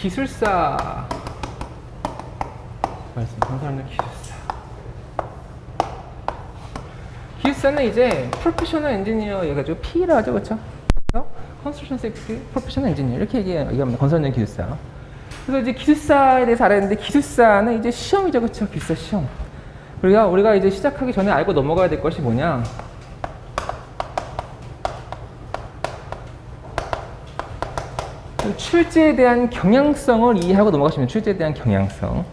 기술사. 말씀 건설하는 기술사. 기술사는 이제 프로페셔널 엔지니어 해가지고 P라 하죠 그렇죠? 컨스트럭션 세이프티 프로페셔널 엔지니어 이렇게 얘기- 얘기합니다. 건설하는 기술사. 그래서 이제 기술사에 대해서 알아야 되는데 기술사는 이제 시험이죠 그렇죠 기술사 시험. 우리가 우리가 이제 시작하기 전에 알고 넘어가야 될 것이 뭐냐 출제에 대한 경향성을 이해하고 넘어가시면 출제에 대한 경향성.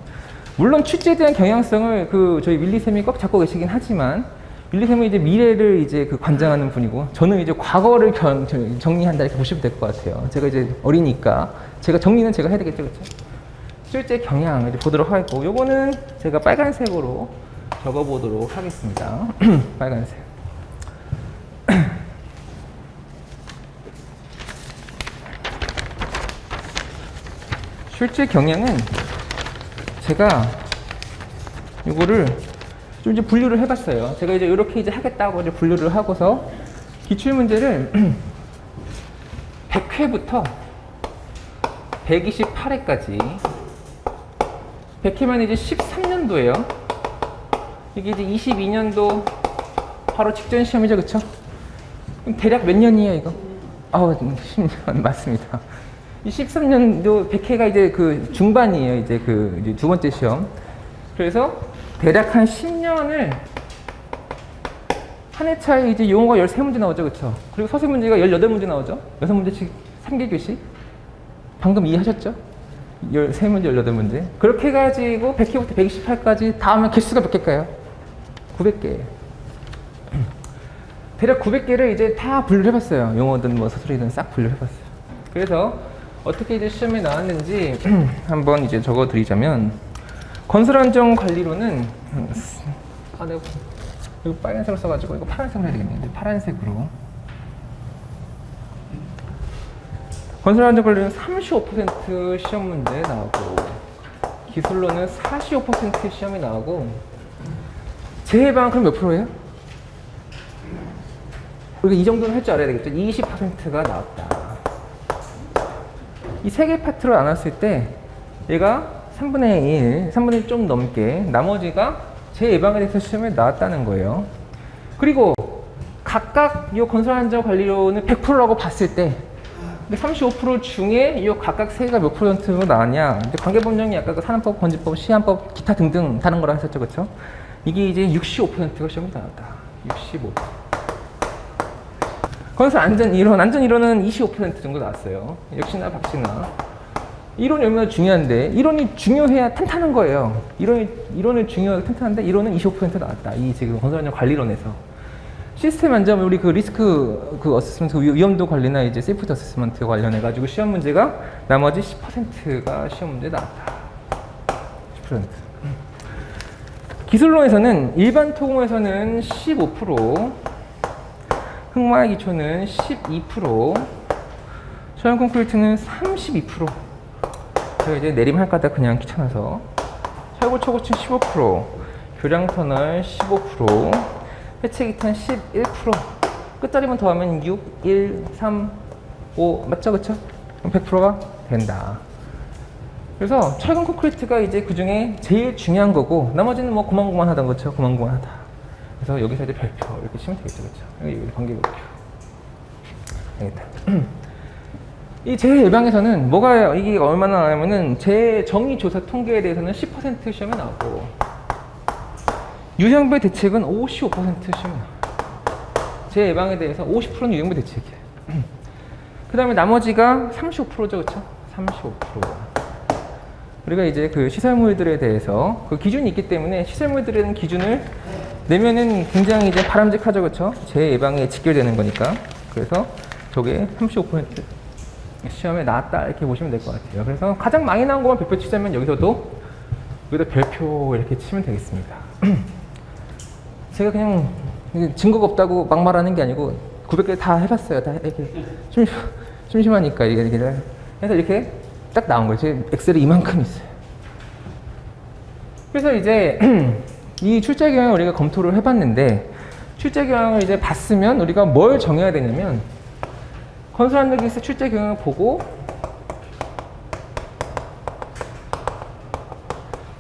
물론 출제에 대한 경향성을 그 저희 밀리쌤이 꼭 잡고 계시긴 하지만 밀리쌤은 이제 미래를 이제 그 관장하는 분이고 저는 이제 과거를 견- 저- 정리한다 이렇게 보시면 될 것 같아요. 제가 이제 어리니까 제가 정리는 제가 해야 되겠죠, 그렇죠? 출제 경향 이제 보도록 하고 요거는 제가 빨간색으로 적어보도록 하겠습니다. 빨간색. 실제 경향은 제가 이거를 좀 이제 분류를 해봤어요. 제가 이제 이렇게 이제 하겠다고 이제 분류를 하고서 기출 문제를 100회부터 128회까지 100회만 이제 13년도예요. 이게 이제 22년도 바로 직전 시험이죠, 그쵸? 대략 몇 년이에요, 이거? 아우, 10년 맞습니다. 이 13년도 100회가 이제 그 중반이에요. 이제 그 이제 두 번째 시험. 그래서 대략 한 10년을 한 해 차에 이제 용어가 13문제 나오죠. 그렇죠? 그리고 서술 문제가 18문제 나오죠. 6문제씩 3개 교시. 방금 이해하셨죠? 13문제, 18문제. 그렇게 해가지고 100회부터 128까지 다 하면 개수가 몇 개일까요? 900개예요. 대략 900개를 이제 다 분류를 해봤어요. 용어든 뭐 서술이든 싹 분류를 해봤어요. 그래서 어떻게 이제 시험에 나왔는지 한번 이제 적어 드리자면 건설안전 관리로는 아 내가 이거 빨간색으로 써가지고 이거 파란색으로 해야 되겠네. 파란색으로 건설안전 관리는 35% 시험 문제 나오고 기술로는 45% 시험이 나오고 재해방 그럼 몇 프로예요? 우리가 이 정도는 할 줄 알아야 되겠죠. 20%가 나왔다. 이 세 개 파트로 나눴을 때 얘가 3분의 1, 3분의 1 좀 넘게 나머지가 제 예방에 대해서 시험에 나왔다는 거예요. 그리고 각각 이 건설안전 관리로는 100%라고 봤을 때 35% 중에 이 각각 세 개가 몇 퍼센트로 나왔냐? 이제 관계 법령이 아까 그 산업법, 건지법, 시한법, 기타 등등 다른 거라 했었죠, 그렇죠? 이게 이제 65%가 시험에 나왔다. 65. 건설 안전 이론, 안전 이론은 25% 정도 나왔어요. 역시나 박씨나. 이론이 얼마나 중요한데, 이론이 중요해야 탄탄한 거예요. 이론이, 이론을 중요하게 탄탄한데, 이론은 25% 나왔다. 이 지금 건설 안전 관리론에서. 시스템 안전, 우리 그 리스크 그 어세스먼트, 위- 위험도 관리나 이제 세이프티 어세스먼트 관련해가지고 시험 문제가 나머지 10%가 시험 문제 나왔다. 10%. 기술론에서는 일반 토공에서는 15%, 흑마의 기초는 12%, 소형 콘크리트는 32%. 제가 이제 내림 할까다 그냥 귀찮아서. 철골 초고층 15%, 교량 터널 15%, 해체 기탄 11%. 끝자리만 더하면 6, 1, 3, 5 맞죠, 그쵸? 그럼 100%가 된다. 그래서 철근 콘크리트가 이제 그 중에 제일 중요한 거고 나머지는 뭐 고만고만하던 거죠, 고만고만하다. 그래서 여기서 이제 별표 이렇게 치면 되겠죠, 그렇죠? 여기 관계별표. 알겠다. 이 재해 예방에서는 뭐가 이게 얼마나 나냐면은 재해 정의 조사 통계에 대해서는 10% 시험에 나오고 유형별 대책은 55% 시험에 나와요. 재해 예방에 대해서 50%는 유형별 대책이에요. 그 다음에 나머지가 35%죠, 그렇죠? 35%. 우리가 이제 그 시설물들에 대해서 그 기준이 있기 때문에 시설물들에 대한 기준을 내면은 굉장히 이제 바람직하죠, 그렇죠? 재 예방에 직결되는 거니까. 그래서 저게 35% 시험에 나왔다 이렇게 보시면 될 것 같아요. 그래서 가장 많이 나온 것만 별표 치자면 여기서도 여기다 별표 이렇게 치면 되겠습니다. 제가 그냥 증거가 없다고 막 말하는 게 아니고 900개 다 해봤어요. 다 이렇게 심, 심심하니까 이게 이렇게 해서 이렇게 딱 나온. 제 엑셀이 이만큼 있어요. 그래서 이제 이 출제 경향을 우리가 검토를 해봤는데 출제 경향을 이제 봤으면 우리가 뭘 정해야 되냐면 건설 안전기술 출제 경향을 보고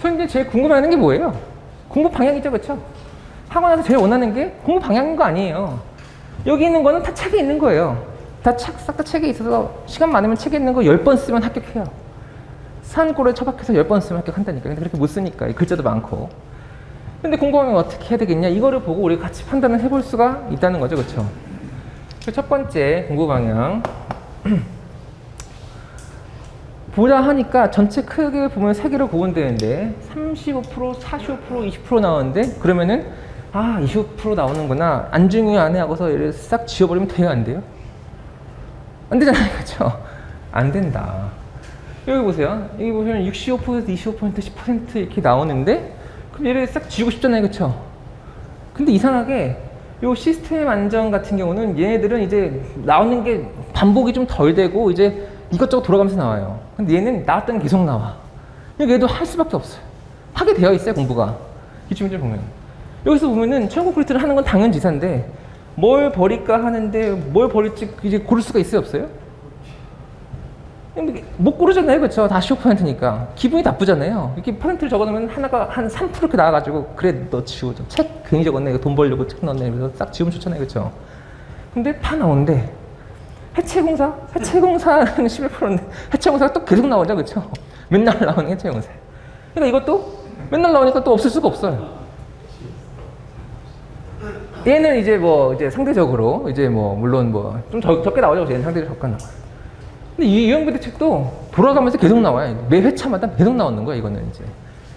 저는 제일 궁금해하는 게 뭐예요? 공부 방향이죠, 그렇죠? 학원에서 제일 원하는 게 공부 방향인 거 아니에요. 여기 있는 거는 다 책에 있는 거예요. 다싹다 책에 있어서 시간 많으면 책에 있는 거 10번 쓰면 합격해요. 산골에 처박혀서 10번 쓰면 합격한다니까. 근데 그렇게 못 쓰니까 글자도 많고. 근데 공부하면 어떻게 해야 되겠냐? 이거를 보고 우리가 같이 판단을 해볼 수가 있다는 거죠, 그렇죠? 첫 번째 공부 방향. 보자 하니까 전체 크게 보면 세 개로 구분되는데 35%, 45%, 20% 나오는데 그러면은 아, 25% 나오는구나. 안 중요하네 하고서 얘를 싹 지워버리면 돼요, 안 돼요? 안 되잖아요, 그렇죠? 안 된다. 여기 보세요. 여기 보시면 65%, 25%, 10% 이렇게 나오는데 그럼 얘를 싹 지우고 싶잖아요, 그렇죠? 근데 이상하게 요 시스템 안정 같은 경우는 얘네들은 이제 나오는 게 반복이 좀 덜 되고 이제 이것저것 돌아가면서 나와요. 근데 얘는 나왔던 게 계속 나와. 그러니까 얘도 할 수밖에 없어요. 하게 되어 있어요, 공부가. 기출문제 보면. 여기서 보면은 최고 콘크리트를 하는 건 당연지사인데 뭘 버릴까 하는데 뭘 버릴지 이제 고를 수가 있어요, 없어요? 못 고르잖아요, 그렇죠? 다 15%니까 기분이 나쁘잖아요. 이렇게 퍼센트를 적어놓으면 하나가 한 3% 이렇게 나와가지고 그래 너 지워, 책 괜히 적었네, 돈 벌려고 책 넣었네, 그래서 딱 지우면 좋잖아요, 그렇죠? 근데 다 나오는데 해체공사, 해체공사는 11%인데 해체공사가 또 계속 나오죠, 그렇죠? 맨날 나오는 해체공사. 그러니까 이것도 맨날 나오니까 또 없을 수가 없어요. 얘는 이제 뭐 이제 상대적으로 이제 뭐 물론 뭐 좀 적게 나오죠, 얘는 상대적으로 적게 나와. 근데 이 유형비대 책도 돌아가면서 계속 나와요. 매 회차마다 계속 나오는 거야, 이거는 이제.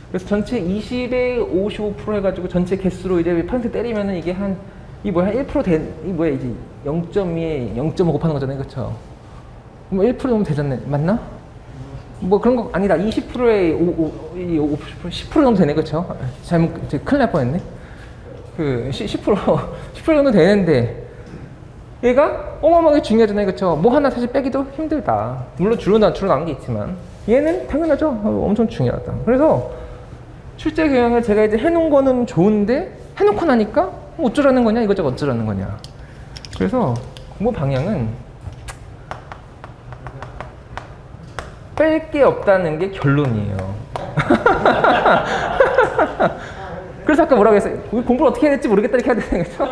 그래서 전체 20에 55% 해가지고 전체 개수로 이제 퍼센트 때리면은 이게 한, 이 뭐야, 1% 된, 이 뭐야, 이제 0.2에 0.5 곱하는 거잖아요, 그쵸? 뭐1% 정도 되잖아요. 맞나? 뭐 그런 거 아니다. 20%에 5, 5, 5, 10% 정도 되네, 그쵸? 잘못, 큰일 날 뻔 했네. 그, 10%, 10% 정도 되는데, 얘가 어마어마하게 중요하잖아요. 그쵸? 뭐 하나 사실 빼기도 힘들다. 물론 줄어나, 줄어난 게 있지만. 얘는 당연하죠. 어, 엄청 중요하다. 그래서 출제 교양을 제가 이제 해놓은 거는 좋은데 해놓고 나니까 뭐 어쩌라는 거냐, 이것저것 어쩌라는 거냐. 그래서 공부 방향은 뺄 게 없다는 게 결론이에요. 그래서 아까 뭐라고 했어요? 공부를 어떻게 해야 될지 모르겠다 이렇게 해야 되는 거죠?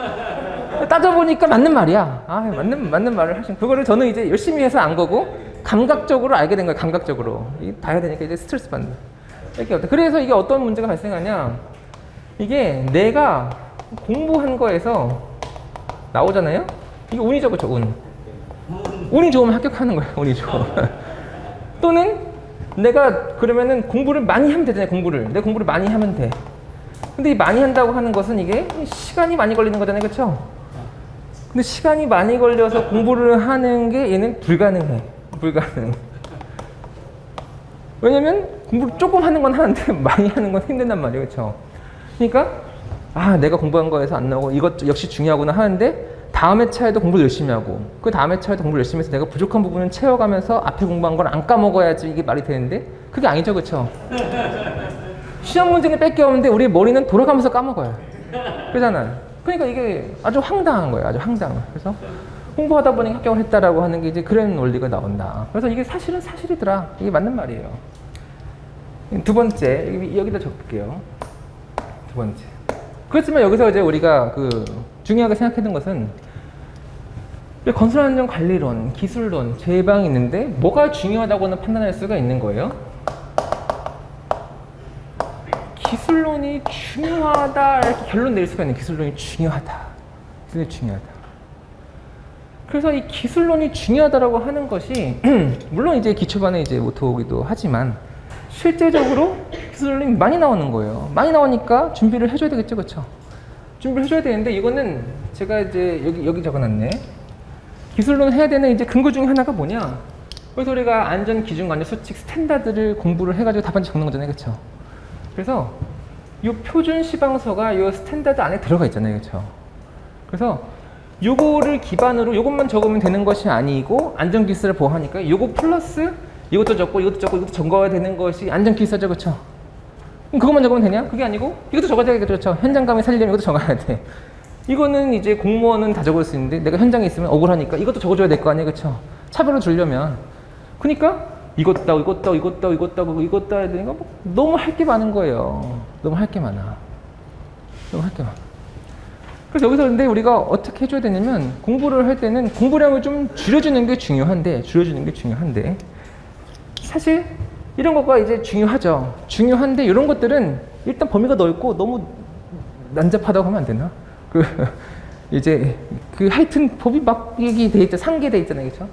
따져보니까 맞는 말이야. 아, 맞는, 맞는 말을 하신. 그거를 저는 이제 열심히 해서 안 거고, 감각적으로 알게 된 거예요, 감각적으로. 이게 다 해야 되니까 이제 스트레스 받는. 이렇게. 그래서 이게 어떤 문제가 발생하냐. 이게 내가 공부한 거에서 나오잖아요? 이게 운이죠, 그쵸, 운. 운이 좋으면 합격하는 거예요, 운이 좋으면. 또는 내가 그러면은 공부를 많이 하면 되잖아요, 공부를. 내 공부를 많이 하면 돼. 근데 이 많이 한다고 하는 것은 이게 시간이 많이 걸리는 거잖아요, 그렇죠? 근데 시간이 많이 걸려서 공부를 하는 게 얘는 불가능해. 불가능. 왜냐면 공부를 조금 하는 건 하는데 많이 하는 건 힘든단 말이에요. 그렇죠? 그러니까 아, 내가 공부한 거에서 안 나오고 이것 역시 중요하구나 하는데 다음에 차에도 공부를 열심히 하고 그 다음에 차에도 공부를 열심히 해서 내가 부족한 부분은 채워가면서 앞에 공부한 걸 안 까먹어야지 이게 말이 되는데 그게 아니죠. 그렇죠? 시험 문제는 없는데 우리 머리는 돌아가면서 까먹어요. 그잖아. 그러니까 이게 아주 황당한 거예요. 아주 황당한. 그래서 공부하다 보니 합격을 했다라고 하는 게 이제 그런 원리가 나온다. 그래서 이게 사실은 사실이더라. 이게 맞는 말이에요. 두 번째 여기, 여기다 적을게요. 두 번째. 그렇지만 여기서 이제 우리가 그 중요하게 생각했던 것은 건설안전 관리론, 기술론, 제방이 있는데 뭐가 중요하다고는 판단할 수가 있는 거예요. 기술론이 중요하다 이렇게 결론 낼 수가 있는 기술론이 중요하다. 기술론이 중요하다. 그래서 이 기술론이 중요하다라고 하는 것이 물론 이제 기초반에 이제 모토기도 하지만 실제적으로 기술론이 많이 나오는 거예요. 많이 나오니까 준비를 해줘야 되겠죠, 그렇죠? 준비를 해줘야 되는데 이거는 제가 이제 여기 여기 적어놨네. 기술론 해야 되는 이제 근거 중에 하나가 뭐냐? 그래서 우리가 안전 기준 관련 수칙 스탠다드를 공부를 해가지고 답안지 적는 거잖아요, 그렇죠? 그래서 이 표준 시방서가 이 스탠다드 안에 들어가 있잖아요. 그렇죠? 그래서 요거를 기반으로 요것만 적으면 되는 것이 아니고 안전 기술을 보호하니까 요거 플러스 이것도 적고 이것도 적고 이것도 적어야 되는 것이 안전 기술이죠. 그렇죠? 그럼 그것만 적으면 되냐? 그게 아니고 이것도 적어야 되겠죠. 그렇죠? 현장감을 살리려면 이것도 적어야 돼. 이거는 이제 공무원은 다 적을 수 있는데 내가 현장에 있으면 억울하니까 이것도 적어줘야 될 거 아니에요. 그렇죠? 차별을 주려면. 그러니까 이것 따고 이것 따고 이것 따고 이것 따고 이것 따야 되니까 뭐 너무 할 게 많은 거예요. 너무 할 게 많아. 너무 할 게 많아. 그래서 여기서 근데 우리가 어떻게 해줘야 되냐면 공부를 할 때는 공부량을 좀 줄여주는 게 중요한데 줄여주는 게 중요한데 사실 이런 거가 이제 중요하죠. 중요한데 이런 것들은 일단 범위가 넓고 너무 난잡하다고 하면 안 되나? 그 이제 그 하여튼 법이 막 얘기돼 있죠. 상계돼 있잖아요, 그렇죠?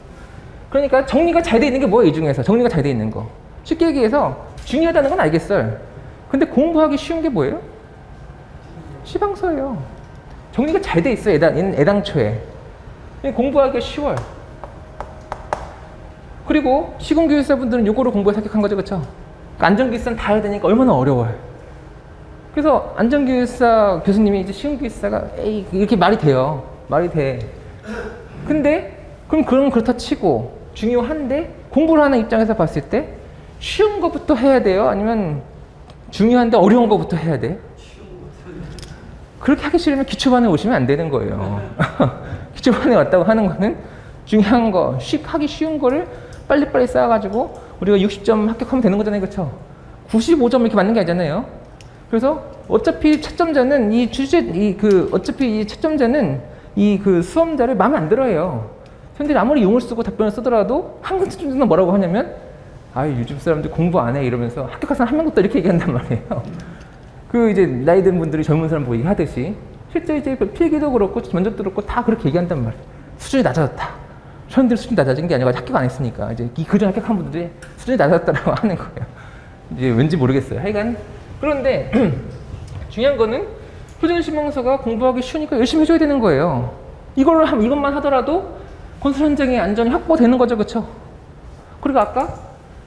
그러니까 정리가 잘 돼 있는 게 뭐예요, 이 중에서 정리가 잘 돼 있는 거. 쉽게 얘기해서 중요하다는 건 알겠어요. 근데 공부하기 쉬운 게 뭐예요? 시방서예요. 정리가 잘 돼 있어요, 애당, 애당초에. 공부하기가 쉬워요. 그리고 시공교육사분들은 요거로 공부에 합격한 거죠, 그렇죠? 안전기사는 다 해야 되니까 얼마나 어려워요. 그래서 안전기사 교수님이 이제 시공기사가 에이 이렇게 말이 돼요. 말이 돼. 근데 그럼 그런 그렇다 치고 중요한데 공부를 하는 입장에서 봤을 때 쉬운 것부터 해야 돼요? 아니면 중요한데 어려운 것부터 해야 돼? 그렇게 하기 싫으면 기초반에 오시면 안 되는 거예요. 기초반에 왔다고 하는 거는 중요한 거, 쉽, 하기 쉬운 거를 빨리빨리 쌓아가지고 우리가 60점 합격하면 되는 거잖아요. 그렇죠? 95점 이렇게 맞는 게 아니잖아요. 그래서 어차피 채점자는 이 주제, 이 그, 어차피 이 채점자는 이 그 수험자를 마음에 안 들어 해요. 선생들이 아무리 용을 쓰고 답변을 쓰더라도 한국 채점자는 뭐라고 하냐면 아 요즘 사람들 공부 안 해 이러면서 합격한 사람 한 명도 없다 이렇게 얘기한단 말이에요. 그 이제 나이 든 분들이 젊은 사람 보고 얘기하듯이 실제 이제 그 필기도 그렇고 면접도 그렇고 다 그렇게 얘기한단 말이에요. 수준이 낮아졌다. 사람들 수준이 낮아진 게 아니라 합격 안 했으니까 이제 이 그전 합격한 분들이 수준이 낮았다라고 하는 거예요. 이제 왠지 모르겠어요. 하여간 그런데 중요한 거는 표준시명서가 공부하기 쉬우니까 열심히 해줘야 되는 거예요. 이걸 함 이것만 하더라도 건설 현장의 안전이 확보되는 거죠, 그렇죠? 그리고 아까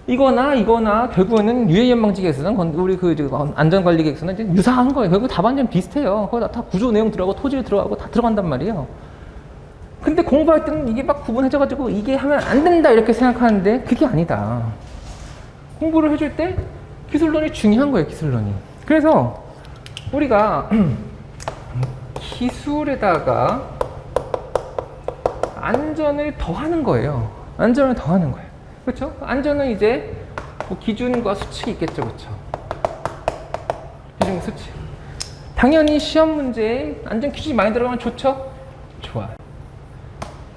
이거나 이거나 결국에는 유해 연 방지 계획서는 건- 우리 그 이제 안전관리 계획서는 이제 유사한 거예요. 결국 답안전 비슷해요. 거기 다 구조 내용 들어가고 토질 들어가고 다 들어간단 말이에요. 근데 공부할 때는 이게 막 구분해져가지고 이게 하면 안 된다 이렇게 생각하는데 그게 아니다. 공부를 해줄 때 기술론이 중요한 거예요, 기술론이. 그래서 우리가 기술에다가 안전을 더하는 거예요. 안전을 더하는 거예요. 그렇죠? 안전은 이제 뭐 기준과 수칙이 있겠죠, 그렇죠? 기준 수칙. 당연히 시험 문제에 안전 기준이 많이 들어가면 좋죠? 좋아요.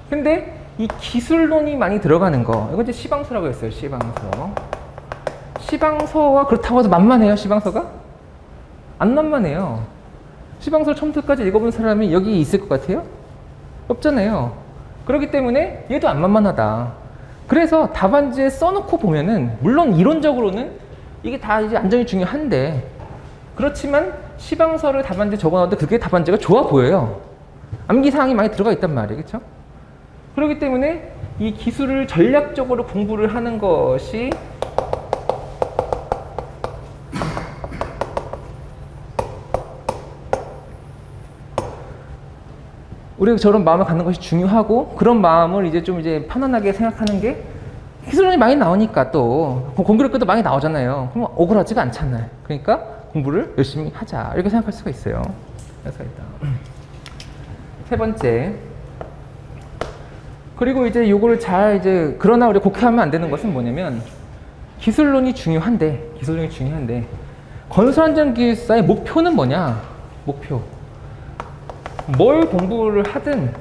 근데 이 기술론이 많이 들어가는 거, 이거 이제 시방서라고 했어요, 시방서. 시방서와 그렇다고 해서 만만해요, 시방서가? 안 만만해요. 시방서 처음부터까지 읽어본 사람이 여기 있을 것 같아요? 없잖아요. 그렇기 때문에 얘도 안 만만하다. 그래서 답안지에 써놓고 보면은 물론 이론적으로는 이게 다 이제 안전이 중요한데 그렇지만 시방서를 답안지에 적어놨는데 그게 답안지가 좋아 보여요. 암기 사항이 많이 들어가 있단 말이에요, 그렇죠? 그렇기 때문에 이 기술을 전략적으로 공부를 하는 것이 우리가 저런 마음을 갖는 것이 중요하고 그런 마음을 이제 좀 이제 편안하게 생각하는 게 기술론이 많이 나오니까 또 공교롭게도 많이 나오잖아요. 그럼 억울하지가 않잖아요. 그러니까 공부를 열심히 하자 이렇게 생각할 수가 있어요. 그래서 일단 세 번째 그리고 이제 요거를 잘 이제 그러나 우리 곡해하면 안 되는 것은 뭐냐면 기술론이 중요한데 기술론이 중요한데 건설 안전 기술사의 목표는 뭐냐? 목표. 뭘 공부를 하든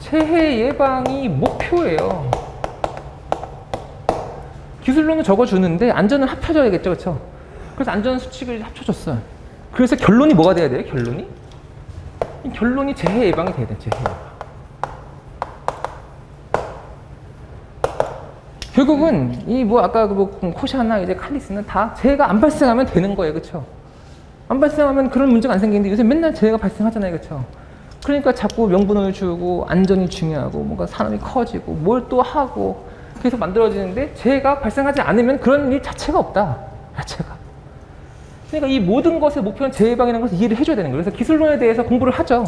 체해 예방이 목표예요. 기술론은 적어주는데 안전은 합쳐져야겠죠, 그렇죠? 그래서 안전 수칙을 합쳐줬어요. 그래서 결론이 뭐가 돼야 돼요? 결론이? 이 결론이 재해 예방이 돼야 돼, 재해. 결국은 이 뭐 아까 그뭐 코샤나 이제 칼리스는 다 재해가 안 발생하면 되는 거예요, 그렇죠? 안 발생하면 그런 문제가 안 생기는데 요새 맨날 재해가 발생하잖아요, 그렇죠? 그러니까 자꾸 명분을 주고 안전이 중요하고 뭔가 산업이 커지고 뭘 또 하고 계속 만들어지는데 재해가 발생하지 않으면 그런 일 자체가 없다, 자체가. 그러니까 이 모든 것의 목표는 재해 예방이라는 것을 이해를 해줘야 되는 거예요. 그래서 기술론에 대해서 공부를 하죠.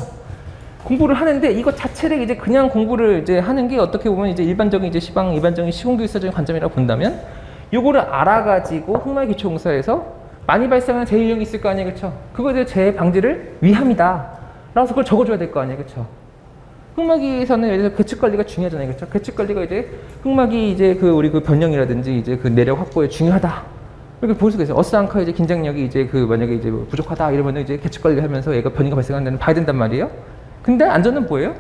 공부를 하는데 이것 자체를 이제 그냥 공부를 이제 하는 게 어떻게 보면 이제 일반적인 이제 시방 일반적인 시공교육사적인 관점이라고 본다면 요거를 알아가지고 흑마 기초공사에서 많이 발생하는 재해 유형이 있을 거 아니에요, 그렇죠? 그거에 대해 재해 방지를 위함이다. 라서 그걸 적어줘야 될 거 아니에요, 그렇죠? 흑막이에서는 예를 들어 계측 관리가 중요하잖아요. 그렇죠? 계측 관리가 이제 흑막이 이제 그 우리 그 변형이라든지 이제 그 내력 확보에 중요하다. 이렇게 볼 수가 있어요. 어스앙커 이제 긴장력이 이제 그 만약에 이제 뭐 부족하다 이러면 이제 계측 관리를 하면서 얘가 변이가 발생한다는 봐야 된단 말이에요. 근데 안전은 뭐예요?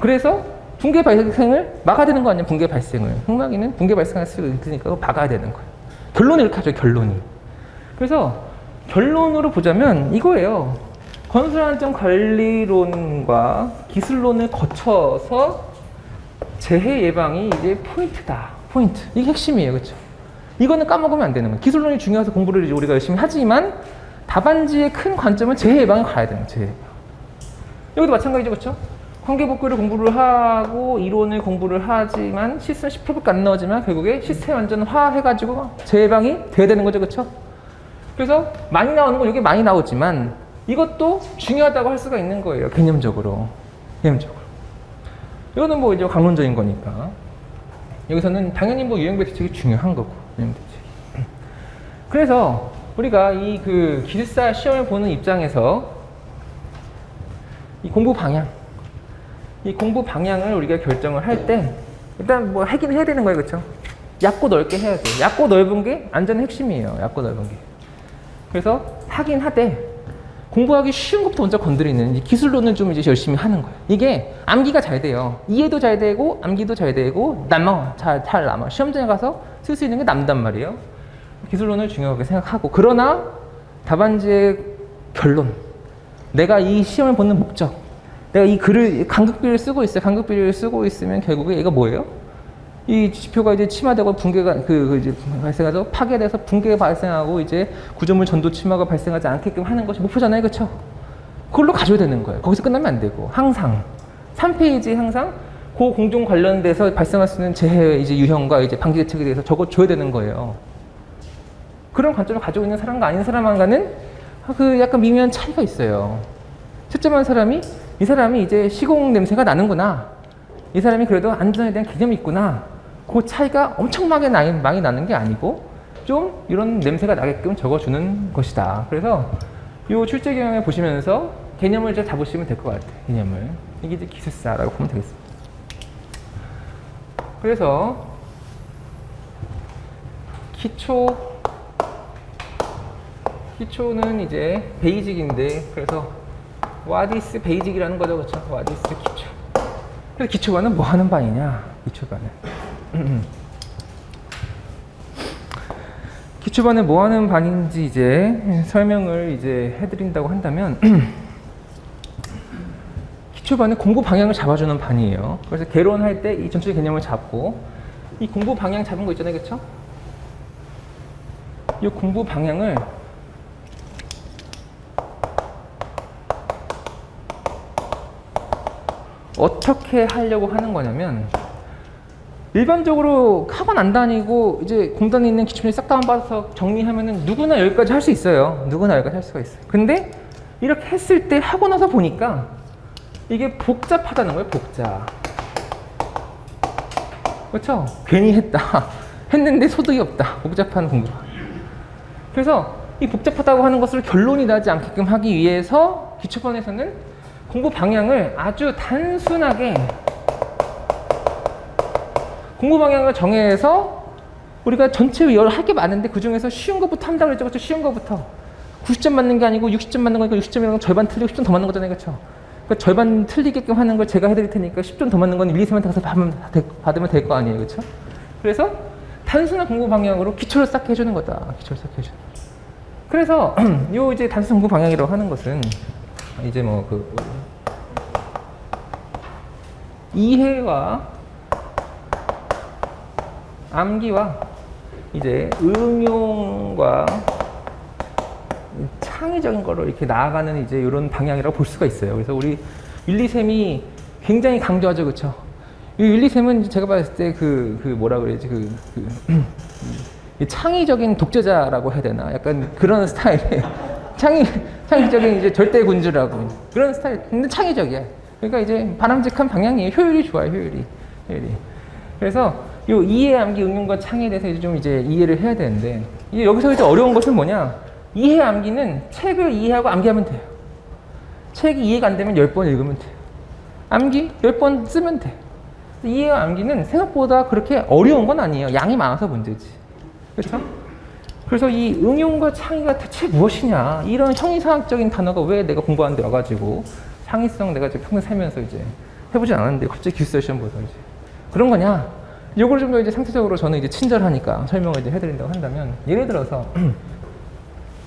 그래서 붕괴 발생을 막아야 되는 거 아니에요? 붕괴 발생을. 흑막이는 붕괴 발생할 수 있으니까 막아야 되는 거예요. 결론이 이렇게 하죠. 결론이. 그래서 결론으로 보자면 이거예요. 건설안전 관리론과 기술론을 거쳐서 재해 예방이 이제 포인트다. 포인트. 이게 핵심이에요. 그렇죠? 이거는 까먹으면 안 되는 거예요. 기술론이 중요해서 공부를 우리가 열심히 하지만 답안지의 큰 관점은 재해 예방에 가야 되는. 재해. 여기도 마찬가지죠. 그렇죠? 관계복구를 공부를 하고 이론을 공부를 하지만 시스템 10%밖에 안 나오지만 결국에 시스템 완전화 해가지고 재해 예방이 돼야 되는 거죠. 그렇죠? 그래서 많이 나오는 건 이게 많이 나오지만 이것도 중요하다고 할 수가 있는 거예요. 개념적으로. 개념적으로. 이거는 뭐 이제 강론적인 거니까. 여기서는 당연히 뭐 유형 배치책이 중요한 거고. 유형 배치책이. 그래서 우리가 이 그 기술사 시험을 보는 입장에서 이 공부 방향, 이 공부 방향을 우리가 결정을 할 때 일단 뭐 하긴 해야 되는 거예요, 그렇죠? 얕고 넓게 해야 돼. 얕고 넓은 게 안전의 핵심이에요. 얕고 넓은 게. 그래서 하긴 하되 공부하기 쉬운 것부터 먼저 건드리는 이 기술론을 좀 이제 열심히 하는 거예요. 이게 암기가 잘 돼요. 이해도 잘 되고 암기도 잘 되고 남아 잘, 잘 남아. 시험장에 가서 쓸 수 있는 게 남단 말이에요. 기술론을 중요하게 생각하고 그러나 답안지의 결론 내가 이 시험을 보는 목적 내가 이 글을 간극비를 쓰고 있어요. 간극비를 쓰고 있으면 결국에 얘가 뭐예요? 이 지표가 이제 침하되고 붕괴가 그, 그 이제 발생하죠 파괴돼서 붕괴가 발생하고 이제 구조물 전도 침하가 발생하지 않게끔 하는 것이 목표잖아요, 그렇죠? 그걸로 가져야 되는 거예요. 거기서 끝나면 안 되고 항상 3페이지 항상 그 공종 관련돼서 발생할 수 있는 재해 이제 유형과 이제 방지 대책에 대해서 적어 줘야 되는 거예요. 그런 관점을 가지고 있는 사람과 아닌 사람과는 그 약간 미묘한 차이가 있어요. 채점한 사람이 이 사람이 이제 시공 냄새가 나는구나. 이 사람이 그래도 안전에 대한 개념이 있구나. 그 차이가 엄청나게 나- 많이 나는 게 아니고 좀 이런 냄새가 나게끔 적어주는 것이다. 그래서 이 출제 경향을 보시면서 개념을 이제 잡으시면 될 것 같아요. 개념을. 이게 이제 기술사라고 보면 되겠습니다. 그래서 기초 기초는 이제 베이직인데 그래서 와디스 베이직이라는 거죠. 그렇죠? 와디스 기초. 그래서 기초반은 뭐 하는 반이냐? 기초반은. 기초반은 뭐 하는 반인지 이제 설명을 이제 해드린다고 한다면 기초반은 공부 방향을 잡아주는 반이에요. 그래서 개론할 때 이 전체 개념을 잡고 이 공부 방향 잡은 거 있잖아요, 그렇죠? 이 공부 방향을 어떻게 하려고 하는 거냐면 일반적으로 학원 안 다니고 이제 공단에 있는 기출을 싹 다운받아서 정리하면은 누구나 여기까지 할 수 있어요. 누구나 여기까지 할 수가 있어요. 근데 이렇게 했을 때 하고 나서 보니까 이게 복잡하다는 거예요. 복잡. 그렇죠? 괜히 했다. 했는데 소득이 없다. 복잡한 공부. 그래서 이 복잡하다고 하는 것을 결론이 나지 않게끔 하기 위해서 기초반에서는 공부 방향을 아주 단순하게 공부 방향을 정해서 우리가 전체 여러 할게 많은데 그 중에서 쉬운 것부터 한다고 그랬죠. 그렇죠? 쉬운 것부터. 90점 맞는 게 아니고 60점 맞는 거니까 60점이면 절반 틀리고 10점 더 맞는 거잖아요. 그렇죠? 그러니까 절반 틀리게끔 하는 걸 제가 해드릴 테니까 10점 더 맞는 건 1, 2, 3한테 가서 받으면, 될 거 아니에요. 그렇죠? 그래서 단순한 공부 방향으로 기초를 쌓게 해주는 거다. 기초를 쌓게 해주는. 그래서 요 이제 단순 공부 방향이라고 하는 것은 이제 뭐 그 이해와 암기와 이제 응용과 창의적인 거로 이렇게 나아가는 이제 이런 방향이라고 볼 수가 있어요. 그래서 우리 윌리쌤이 굉장히 강조하죠, 그렇죠? 이 윌리쌤은 제가 봤을 때그그 뭐라 그래야지 그, 그이 창의적인 독재자라고 해야 되나? 약간 그런 스타일의 창의 창의적인 이제 절대 군주라고 그런 스타일. 근데 창의적이야. 그러니까 이제 바람직한 방향이에요. 효율이 좋아요, 효율이. 효율이. 그래서 요 이해, 암기, 응용과 창의에 대해서 이제 좀 이제 이해를 해야 되는데 이제 여기서 이제 어려운 것은 뭐냐? 이해, 암기는 책을 이해하고 암기하면 돼요. 책이 이해가 안 되면 열번 읽으면 돼요. 암기 10번 쓰면 돼. 이해와 암기는 생각보다 그렇게 어려운 건 아니에요. 양이 많아서 문제지. 그렇죠? 그래서 이 응용과 창의가 대체 무엇이냐? 이런 형이상학적인 단어가 왜 내가 공부하는데 와가지고 창의성 내가 이제 평생 살면서 이제 해보진 않았는데 갑자기 기숙사 시험 보서 이제 그런 거냐? 이걸 좀 더 이제 상대적으로 저는 이제 친절하니까 설명을 이제 해드린다고 한다면 예를 들어서